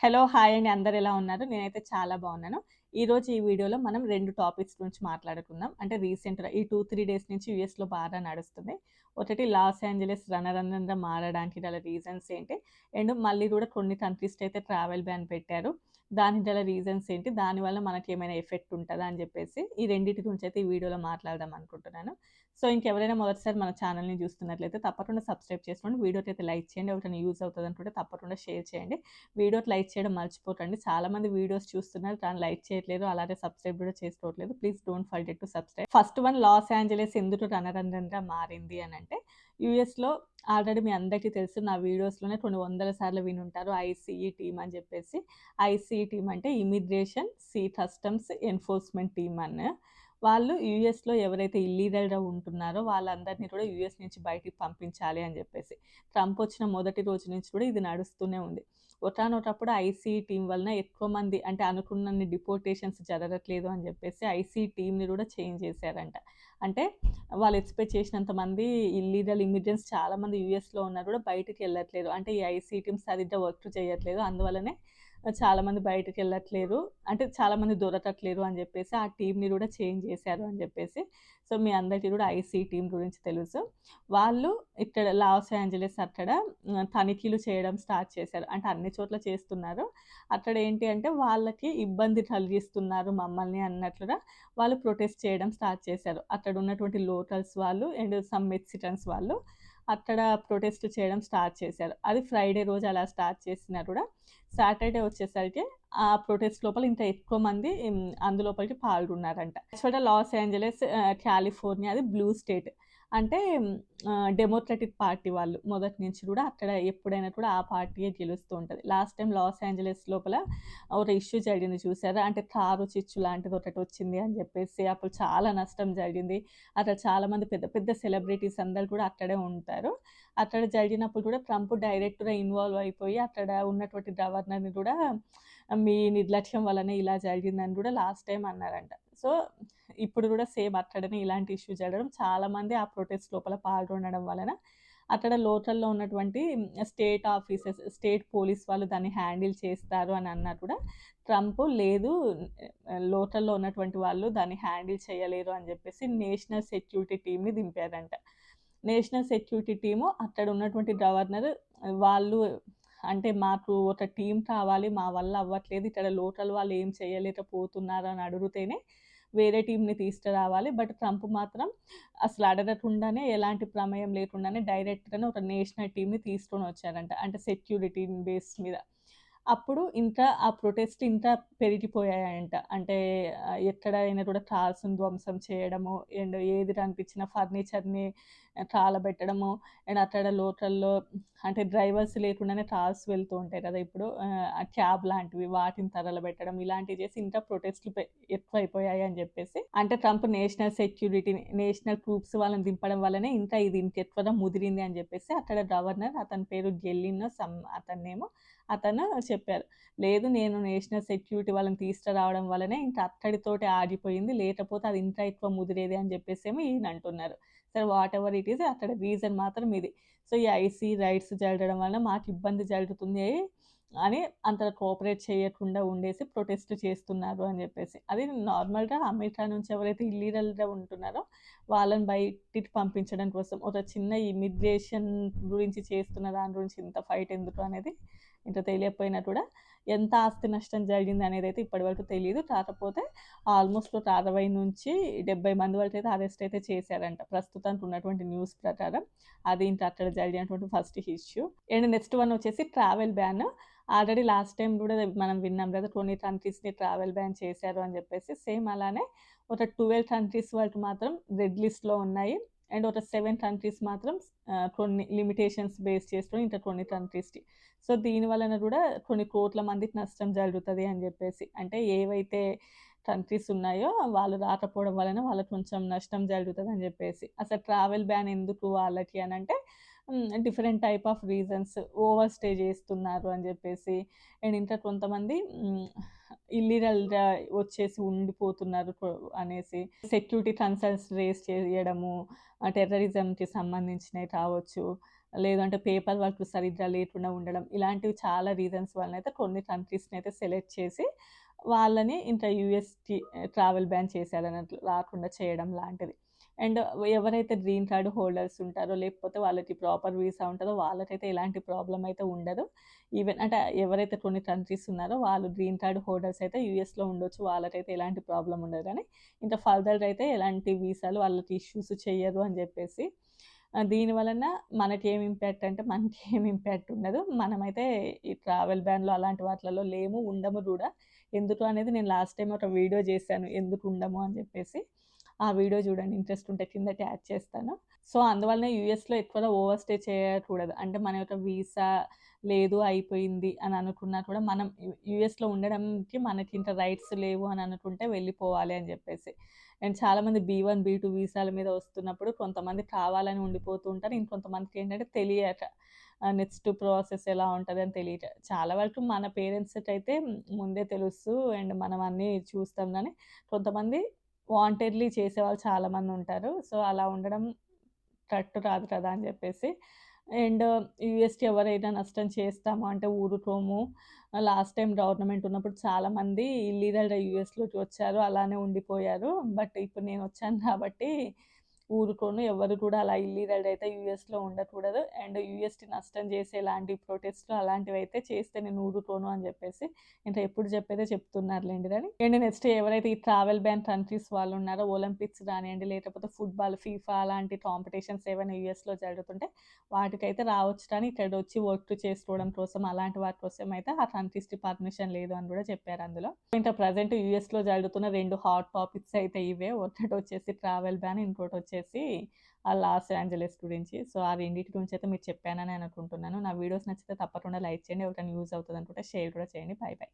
Hello hi అండి అందరు ఎలా ఉన్నారు? నేనైతే చాలా బాగున్నాను. ఈరోజు ఈ వీడియోలో మనం రెండు టాపిక్స్ గురించి మాట్లాడుకుందాం. అంటే రీసెంట్గా ఈ టూ త్రీ డేస్ నుంచి యూఎస్లో బాగా నడుస్తుంది. ఒకటి లాస్ ఏంజలస్ రణరంధ్రంగా మారడానికి గల రీజన్స్ ఏంటి? అండ్ మళ్ళీ కూడా కొన్ని కంట్రీస్కి అయితే ట్రావెల్ బ్యాన్ పెట్టారు. దానికి గల రీజన్స్ ఏంటి? దానివల్ల మనకి ఏమైనా ఎఫెక్ట్ ఉంటుందా అని చెప్పేసి ఈ రెండింటి గురించి అయితే ఈ వీడియోలో మాట్లాడదాం అనుకుంటున్నాను. సో ఇంకెవరైనా మొదటిసారి మన ఛానల్ని చూస్తున్నట్లయితే తప్పకుండా సబ్స్క్రైబ్ చేసుకోండి. వీడియోకి అయితే లైక్ చేయండి. ఒకటి యూజ్ అవుతుంది అనుకుంటే తప్పకుండా షేర్ చేయండి. వీడియోకి లైక్ చేయడం మర్చిపోకండి. చాలామంది వీడియోస్ చూస్తున్నారు. దాన్ని లైక్ చేయట్లేదు అలాగే సబ్స్క్రైబ్ కూడా చేసుకోవట్లేదు. Please don't forget to subscribe first one Los Angeles ఎందుకు రణరంధ్రంగా మారింది అని అంటే యూఎస్లో ఆల్రెడీ మీ అందరికీ తెలుసు నా వీడియోస్లోనే కొన్ని వందల సార్లు విని ఉంటారు ఐసీఈ టీమ్ అని చెప్పేసి. ఐసీఈ టీమ్ అంటే ఇమిగ్రేషన్ సీ కస్టమ్స్ ఎన్ఫోర్స్మెంట్ టీమ్ అని. వాళ్ళు యూఎస్లో ఎవరైతే ఇల్లీగల్గా ఉంటున్నారో వాళ్ళందరినీ కూడా యూఎస్ నుంచి బయటికి పంపించాలి అని చెప్పేసి. ట్రంప్ వచ్చిన మొదటి రోజు నుంచి కూడా ఇది నడుస్తూనే ఉంది. ఒకనొకప్పుడు ఐసీ టీం వలన ఎక్కువ మంది అంటే అనుకున్నన్ని డిపోర్టేషన్స్ జరగట్లేదు అని చెప్పేసి ఐసీ టీంని కూడా చేంజ్ చేశారంట. అంటే వాళ్ళు ఎక్స్పెక్ట్ చేసినంత మంది ఇల్లీగల్ ఇమిగ్రెంట్స్ చాలామంది యూఎస్లో ఉన్నారు కూడా బయటికి వెళ్ళట్లేదు. అంటే ఈ ఐసీ టీమ్స్ సరిగ్గా వర్క్ చేయట్లేదు. అందువల్లనే చాలామంది బయటకు వెళ్ళట్లేరు అంటే చాలామంది దొరకట్లేరు అని చెప్పేసి ఆ టీంని కూడా చేంజ్ చేశారు అని చెప్పేసి. సో మీ అందరికీ కూడా ఐసీ టీం గురించి తెలుసు. వాళ్ళు ఇక్కడ లాస్ ఏంజలస్ అక్కడ తనిఖీలు చేయడం స్టార్ట్ చేశారు. అంటే అన్ని చోట్ల చేస్తున్నారు. అక్కడ ఏంటి అంటే వాళ్ళకి ఇబ్బంది కలిగిస్తున్నారు మమ్మల్ని అన్నట్లుగా వాళ్ళు ప్రొటెస్ట్ చేయడం స్టార్ట్ చేశారు. అక్కడ ఉన్నటువంటి లోకల్స్ వాళ్ళు అండ్ సమ్ మెక్సిటన్స్ వాళ్ళు అక్కడ ప్రొటెస్ట్ చేయడం స్టార్ట్ చేశారు. అది ఫ్రైడే రోజు అలా స్టార్ట్ చేసినా కూడా సాటర్డే వచ్చేసరికి ఆ ప్రొటెస్ట్ లోపల ఇంకా ఎక్కువ మంది అందులోపలికి పాల్గొన్నారంట. యాక్చువల్గా లాస్ ఏంజలస్ కాలిఫోర్నియా అది బ్లూ స్టేట్ అంటే డెమోక్రటిక్ పార్టీ వాళ్ళు మొదటి నుంచి కూడా అక్కడ ఎప్పుడైనా కూడా ఆ పార్టీయే గెలుస్తూ ఉంటుంది. లాస్ట్ టైం లాస్ ఏంజలస్ లోపల ఒక ఇష్యూ జరిగింది చూసారా? అంటే కారు చిచ్చు లాంటిది ఒకటి వచ్చింది అని చెప్పేసి అప్పుడు చాలా నష్టం జరిగింది. అక్కడ చాలామంది పెద్ద పెద్ద సెలబ్రిటీస్ అందరు కూడా అక్కడే ఉంటారు. అక్కడ జరిగినప్పుడు కూడా ట్రంప్ డైరెక్ట్గా ఇన్వాల్వ్ అయిపోయి అక్కడ ఉన్నటువంటి గవర్నర్ని కూడా మీ నిర్లక్ష్యం వల్లనే ఇలా జరిగిందని కూడా లాస్ట్ టైం అన్నారంట. సో ఇప్పుడు కూడా సేమ్ అక్కడనే ఇలాంటి ఇష్యూ జరగడం. చాలామంది ఆ ప్రొటెస్ట్ లోపల పాల్గొనడం వలన అక్కడ లోకల్లో ఉన్నటువంటి స్టేట్ ఆఫీసెస్ స్టేట్ పోలీస్ వాళ్ళు దాన్ని హ్యాండిల్ చేస్తారు అని అన్నా కూడా ట్రంప్ లేదు లోకల్లో ఉన్నటువంటి వాళ్ళు దాన్ని హ్యాండిల్ చేయలేరు అని చెప్పేసి నేషనల్ సెక్యూరిటీ టీమ్ని దింపారంట. నేషనల్ సెక్యూరిటీ టీము అక్కడ ఉన్నటువంటి గవర్నర్ వాళ్ళు అంటే మాకు ఒక టీం కావాలి మా వల్ల అవ్వట్లేదు ఇక్కడ లోకల్ వాళ్ళు ఏం చేయలేకపోతున్నారు అని అడిగితేనే వేరే టీంని తీసుకురావాలి. బట్ ట్రంప్ మాత్రం అసలు అడగకుండానే ఎలాంటి ప్రమేయం లేకుండానే డైరెక్ట్గానే ఒక నేషనల్ టీంని తీసుకొని వచ్చారంట. అంటే సెక్యూరిటీ బేస్ మీద. అప్పుడు ఇంకా ఆ ప్రొటెస్ట్ ఇంకా పెరిగిపోయాయంట. అంటే ఎక్కడైనా కూడా కార్స్ని ధ్వంసం చేయడము అండ్ ఏది అనిపించిన ఫర్నిచర్ని కాలబెట్టడము అండ్ అక్కడ లోకల్లో అంటే డ్రైవర్స్ లేకుండానే కార్స్ వెళ్తూ ఉంటాయి కదా ఇప్పుడు క్యాబ్ లాంటివి వాటిని తరలబెట్టడం ఇలాంటివి చేసి ఇంకా ప్రొటెస్ట్లు ఎక్కువైపోయాయి అని చెప్పేసి అంటే Trump national security national troops వాళ్ళని దింపడం వల్లనే ఇంకా ఇది ఇంకెక్కువగా ముదిరింది అని చెప్పేసి అక్కడ గవర్నర్ అతని పేరు గెల్లిన్ సమ్ అతన్నేమో అతను చెప్పారు. లేదు నేను నేషనల్ సెక్యూరిటీ వాళ్ళని తీసుకురావడం వల్లనే ఇంకా అక్కడితోటి ఆగిపోయింది లేకపోతే అది ఇంకా ఎక్కువ ముదిరేది అని చెప్పేసి ఏమో ఈయన అంటున్నారు సరే వాట్ ఎవర్ ఇట్ ఈస్ అక్కడ రీజన్ మాత్రం ఇది. సో ఈ ఐసీ రైట్స్ జరగడం వల్ల మాకు ఇబ్బంది జరుగుతుంది. అని అంత కోఆపరేట్ చేయకుండా ఉండేసి ప్రొటెస్ట్ చేస్తున్నారు అని చెప్పేసి. అది నార్మల్గా అమెరికా నుంచి ఎవరైతే ఇల్లీగల్గా ఉంటున్నారో వాళ్ళని బయటికి పంపించడం కోసం ఒక చిన్న ఇమిగ్రేషన్ గురించి చేస్తున్న దాని గురించి ఇంత ఫైట్ ఎందుకు అనేది ఇంత తెలియకపోయినా కూడా ఎంత ఆస్తి నష్టం జరిగింది అనేది అయితే ఇప్పటివరకు తెలియదు. కాకపోతే ఆల్మోస్ట్ ఒక అరవై నుంచి డెబ్బై మంది వరకు అయితే అరెస్ట్ అయితే చేశారంట. ప్రస్తుతానికి ఉన్నటువంటి న్యూస్ ప్రకారం అది ఇంకా అక్కడ జరిగినటువంటి first issue. And next one వచ్చేసి travel ban. Already last time కూడా మనం విన్నాం కదా కొన్ని కంట్రీస్ని ట్రావెల్ బ్యాన్ చేశారు అని చెప్పేసి సేమ్ అలానే ఒక ట్వెల్వ్ కంట్రీస్ వరకు మాత్రం రెడ్ లిస్ట్లో ఉన్నాయి. అండ్ ఒక సెవెన్ కంట్రీస్ మాత్రం కొన్ని లిమిటేషన్స్ బేస్ చేసుకొని ఇంకా కొన్ని కంట్రీస్కి. సో దీని వలన కూడా కొన్ని కోట్ల మందికి నష్టం జరుగుతుంది అని చెప్పేసి. అంటే ఏవైతే కంట్రీస్ ఉన్నాయో వాళ్ళు రాకపోవడం వలన వాళ్ళకి కొంచెం నష్టం జరుగుతుంది అని చెప్పేసి. అసలు ట్రావెల్ బ్యాన్ ఎందుకు వాళ్ళకి అని అంటే different type of reasons. Overstay చేస్తున్నారు అని చెప్పేసి. అండ్ ఇంకా కొంతమంది ఇల్లీగల్గా వచ్చేసి ఉండిపోతున్నారు అనేసి. సెక్యూరిటీ కన్సర్న్స్ రేస్ చేయడము టెర్రరిజంకి సంబంధించినవి కావచ్చు. లేదంటే పేపర్ వర్క్ సరిగ్గా లేకుండా ఉండడం. ఇలాంటివి చాలా రీజన్స్ వలన అయితే కొన్ని కంట్రీస్ని అయితే సెలెక్ట్ చేసి వాళ్ళని ఇంకా యూఎస్కి ట్రావెల్ బ్యాన్ చేశారన్నట్లు రాకుండా చేయడం లాంటిది. అండ్ ఎవరైతే గ్రీన్ కార్డ్ హోల్డర్స్ ఉంటారో లేకపోతే వాళ్ళకి ప్రాపర్ వీసా ఉంటుందో వాళ్ళకైతే ఎలాంటి ప్రాబ్లం అయితే ఉండదు. ఈవెన్ అంటే ఎవరైతే కొన్ని కంట్రీస్ ఉన్నారో వాళ్ళు గ్రీన్ కార్డ్ హోల్డర్స్ అయితే యూఎస్లో ఉండొచ్చు వాళ్ళకైతే ఎలాంటి ప్రాబ్లం ఉండదు. కానీ ఇంకా ఫర్దర్ అయితే ఎలాంటి వీసాలు వాళ్ళకి ఇష్యూస్ చేయరు అని చెప్పేసి దీని వలన మనకి ఏం ఇంపాక్ట్ అంటే మనకి ఏం ఇంపాక్ట్ ఉండదు. మనమైతే ఈ ట్రావెల్ బ్యాన్లో అలాంటి వాటిలలో లేము ఉండము కూడా. ఎందుకు అనేది నేను లాస్ట్ టైం ఒక వీడియో చేశాను ఎందుకు ఉండము అని చెప్పేసి. ఆ వీడియో చూడండి ఇంట్రెస్ట్ ఉంటే కింద ట్యాచ్ చేస్తాను. సో అందువలన యూఎస్లో ఎక్కువగా ఓవర్ స్టే చేయకూడదు. అంటే మన యొక్క వీసా లేదు అయిపోయింది అని అనుకున్నా కూడా మనం యూఎస్లో ఉండడానికి మనకి ఇంత రైట్స్ లేవు అని అనుకుంటే వెళ్ళిపోవాలి అని చెప్పేసి. అండ్ చాలామంది బీ వన్ బీ టూ వీసాల మీద వస్తున్నప్పుడు కొంతమంది కావాలని ఉండిపోతూ ఉంటారు. ఇంకొంతమందికి ఏంటంటే తెలియక నెక్స్ట్ ప్రాసెస్ ఎలా ఉంటుంది అని తెలియట. చాలా వరకు మన పేరెంట్స్కి అయితే ముందే తెలుసు అండ్ మనం అన్నీ చూస్తాం కానీ కొంతమంది వాంటెడ్లీ చేసేవాళ్ళు చాలామంది ఉంటారు. సో అలా ఉండడం కరెక్ట్ రాదు కదా అని చెప్పేసి. అండ్ యూఎస్కి ఎవరైనా నష్టం చేస్తాము అంటే ఊరుకోము. లాస్ట్ టైం గవర్నమెంట్ ఉన్నప్పుడు చాలామంది ఇల్లీగల్గా యూఎస్లోకి వచ్చారు. అలానే ఉండిపోయారు. బట్ ఇప్పుడు నేను వచ్చాను కాబట్టి ఊరుకోను. ఎవరు కూడా అలా ఇల్లీగల్ అయితే యూఎస్లో ఉండకూడదు. అండ్ యూఎస్కి నష్టం చేసే లాంటి ప్రొటెస్ట్లు అలాంటివి అయితే చేస్తే నేను ఊరుకోను అని చెప్పేసి ఇంకా ఎప్పుడు చెప్పేదే చెప్తున్నారులేండి కానీ అండ్ నెక్స్ట్ ఎవరైతే ఈ ట్రావెల్ బ్యాన్ కంట్రీస్ వాళ్ళు ఉన్నారో ఒలింపిక్స్ కానివ్వండి లేకపోతే ఫుట్బాల్ ఫీఫా అలాంటి కాంపిటీషన్స్ ఏమైనా యూఎస్లో జరుగుతుంటే వాటికైతే రావచ్చు కానీ ఇక్కడ వచ్చి వర్క్ చేసుకోవడం కోసం అలాంటి వాటి కోసం అయితే ఆ కంట్రీస్కి పర్మిషన్ లేదు అని కూడా చెప్పారు అందులో. ఇంకా ప్రజెంట్ యూఎస్లో జరుగుతున్న రెండు హాట్ టాపిక్స్ అయితే ఇవే. ఒకటి వచ్చేసి ట్రావెల్ బ్యాన్ ఇంకోటి వచ్చేసి వచ్చేసి ఆ లాస్ ఏంజలస్ గురించి. సో ఆ రెండింటి గురించి అయితే మీరు చెప్పానని అనుకుంటున్నాను. నా వీడియోస్ నచ్చితే తప్పకుండా లైక్ చేయండి. ఎవరికైనా యూజ్ అవుతుంది అనుకుంటే షేర్ కూడా చేయండి. Bye bye